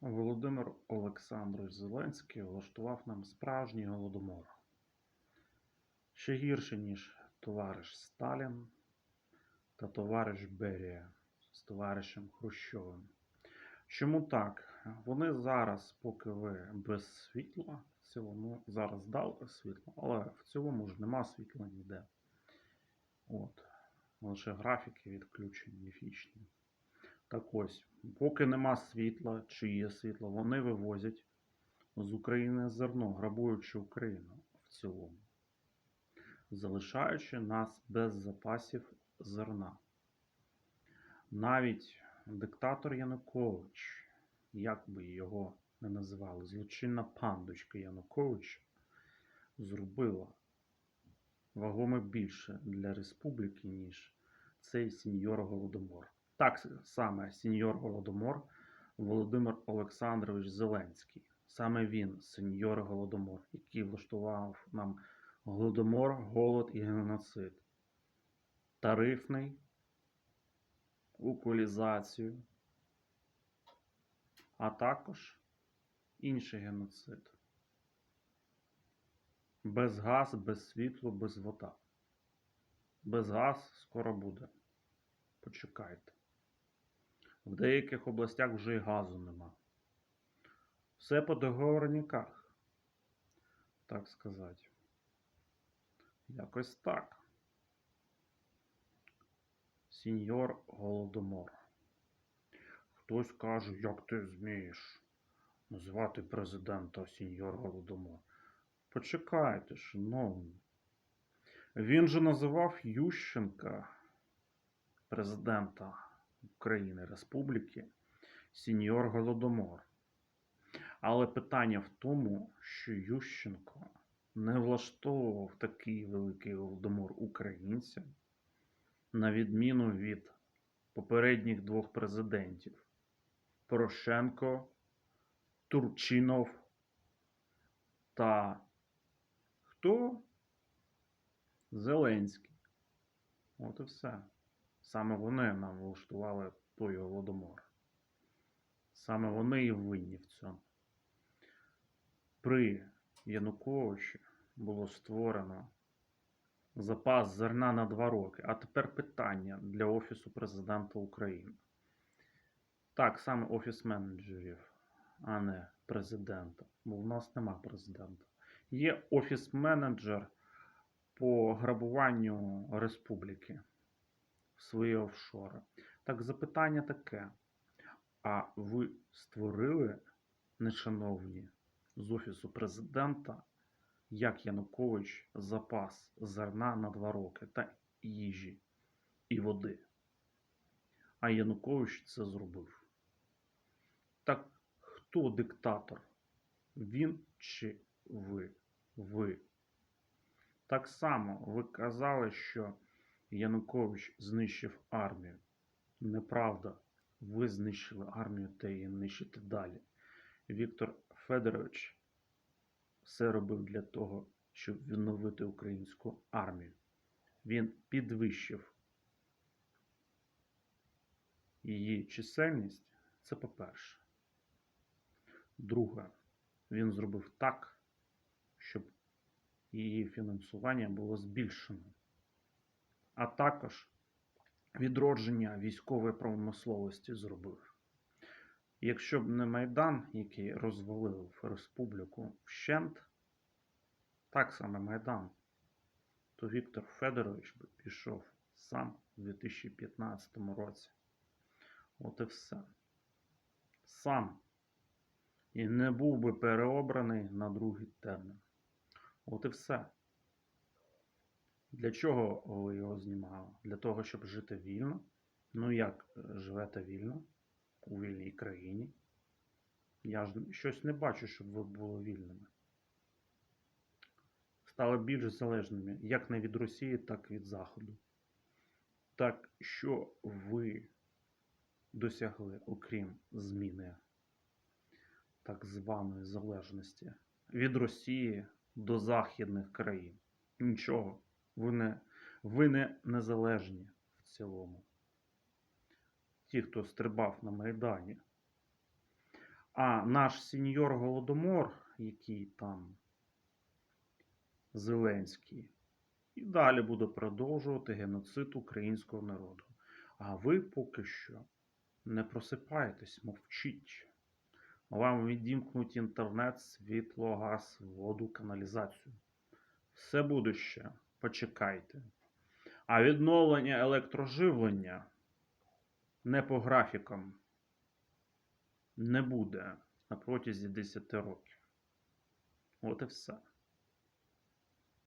Володимир Олександрович Зеленський влаштував нам справжній голодомор. Ще гірше, ніж товариш Сталін та товариш Берія з товаришем Хрущовим. Чому так? Вони зараз, поки ви без світла, в цілому зараз дали світло, але в цілому ж нема світла ніде. От. Лише графіки відключені міфічні. Так ось, поки нема світла, чи є світло, вони вивозять з України зерно, грабуючи Україну в цілому, залишаючи нас без запасів зерна. Навіть диктатор Янукович, як би його не називали, злочинна пандочка Янукович, зробила вагоме більше для республіки, ніж цей сеньор Голодомор. Так саме сеньор Голодомор Володимир Олександрович Зеленський. Саме він, сеньор Голодомор, який влаштував нам голодомор, голод і геноцид. Тарифний, укулізацію, а також інший геноцид. Без газ, без світло, без вода. Без газ скоро буде. Почекайте. В деяких областях вже і газу нема. Все по договорниках, так сказати. Якось так. Сеньор Голодомор. Хтось каже, як ти змієш називати президента сеньор Голодомор. Почекайте, шановні. Він же називав Ющенка, президента України Республіки, сеньор Голодомор. Але питання в тому, що Ющенко не влаштовував такий великий голодомор українцям, на відміну від попередніх двох президентів Порошенко, Турчинов та хто? Зеленський. От і все. Саме вони нам влаштували той голодомор. Саме вони і винні в цьому. При Януковичі було створено запас зерна на два роки. А тепер питання для Офісу президента України. Так, саме офіс менеджерів, а не президента. Бо в нас нема президента. Є офіс-менеджер по грабуванню республіки в свої офшори. Так, запитання таке. А ви створили, нешановні, з Офісу президента, як Янукович, запас зерна на два роки та їжі і води? А Янукович це зробив. Так хто диктатор? Він чи ви? Ви. Так само ви казали, що Янукович знищив армію. Неправда. Ви знищили армію та її нищите далі. Віктор Федорович все робив для того, щоб відновити українську армію. Він підвищив її чисельність. Це по-перше. Друге, він зробив так, щоб її фінансування було збільшено, а також відродження військової промисловості зробив. Якщо б не Майдан, який розвалив республіку вщент, так саме Майдан, то Віктор Федорович би пішов сам у 2015 році. От і все. Сам. І не був би переобраний на другий термін. От і все. Для чого ви його знімали? Для того, щоб жити вільно. Ну як е, живете вільно у вільній країні? Я ж щось не бачу, щоб ви були вільними. Стали більш залежними як не від Росії, так і від Заходу. Так що ви досягли, окрім зміни так званої залежності від Росії до західних країн? Нічого. Ви не, ви не незалежні в цілому. Ті, хто стрибав на Майдані. А наш сеньор Голодомор, який там Зеленський, і далі буде продовжувати геноцид українського народу. А ви поки що не просипаєтесь, мовчіть. Вам відімкнуть інтернет, світло, газ, воду, каналізацію. Все буде ще. Почекайте. А відновлення електроживлення не по графікам не буде на протязі 10 років. От і все.